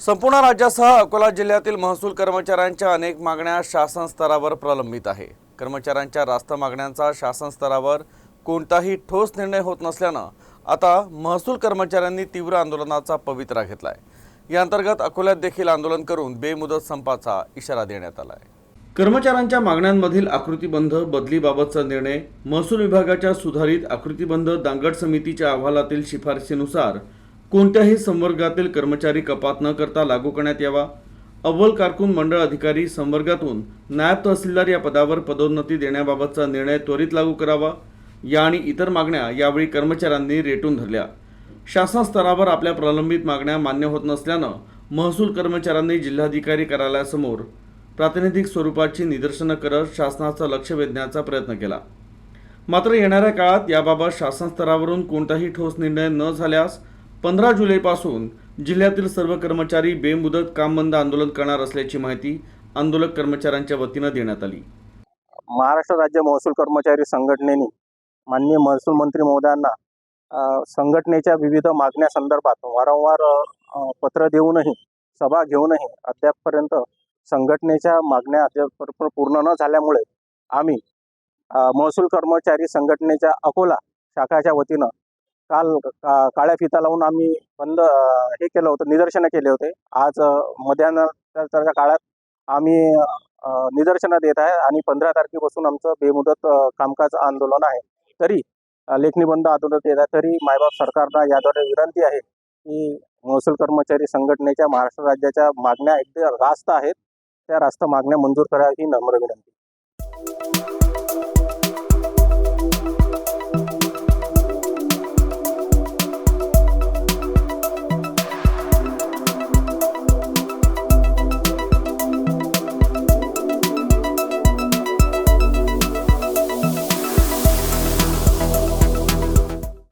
संपूर्ण राज्यासह अकोला जिल्ह्यातील महसूल कर्मचाऱ्यांच्या अनेक मागण्या शासन स्तरावर प्रलंबित आहे. कर्मचाऱ्यांच्या रास्त मागण्यांचा शासन स्तरावर कोणताही ठोस निर्णय होत नसल्यानं आता महसूल कर्मचाऱ्यांनी तीव्र आंदोलनाचा पवित्रा घेतलाय. या अंतर्गत अकोल्यात देखील आंदोलन करून बेमुदत संपाचा इशारा देण्यात आला आहे कर्मचाऱ्यांच्या मागण्यांमधील आकृतीबंध बदलीबाबतचा निर्णय महसूल विभागाच्या सुधारित आकृतीबंध दांगड समितीच्या अहवालातील शिफारसीनुसार कोणत्याही संवर्गातील कर्मचारी कपात न करता लागू करण्यात यावा. अव्वल कारकून मंडळ अधिकारी संवर्गातून नायब तहसीलदार या पदावर पदोन्नती देण्याबाबतचा निर्णय त्वरित लागू करावा. या आणि इतर मागण्या यावेळी कर्मचाऱ्यांनी रेटून धरल्या. शासन स्तरावर आपल्या प्रलंबित मागण्या मान्य होत नसल्यानं महसूल कर्मचाऱ्यांनी जिल्हाधिकारी कार्यालयासमोर प्रातिनिधिक स्वरूपाची निदर्शनं करत शासनाचं लक्ष वेधण्याचा प्रयत्न केला. मात्र येणाऱ्या काळात याबाबत शासन स्तरावरून कोणताही ठोस निर्णय न झाल्यास पंधरा जुलैपासून जिल्ह्यातील सर्व कर्मचारी बेमुदत काम बंद आंदोलन करणार असल्याची माहिती आंदोलक कर्मचाऱ्यांच्या वतीनं देण्यात आली. महाराष्ट्र राज्य महसूल कर्मचारी संघटनेने माननीय महसूल मंत्री महोदयांना संघटनेच्या विविध मागण्या संदर्भात वारंवार पत्र देऊनही सभा घेऊनही अद्यापपर्यंत संघटनेच्या मागण्या अद्याप पूर्ण न झाल्यामुळे आम्ही महसूल कर्मचारी संघटनेच्या अकोला शाखाच्या वतीनं काल का- काळ्या फिता लावून आम्ही बंद हे केलं होतं निदर्शनं केले होते. आज मध्यानंतरच्या काळात आम्ही निदर्शनात निदर्शनं देत आहे आणि पंधरा तारखेपासून आमचं बेमुदत कामकाज आंदोलन आहे. तरी लेखनी बंद आंदोलन देत आहे. तरी मायबाप सरकारला याद्वारे विनंती आहे की महसूल कर्मचारी संघटनेच्या महाराष्ट्र राज्याच्या मागण्या एकदा रास्त आहेत. त्या रास्त मागण्या मंजूर करा ही नम्र विनंती.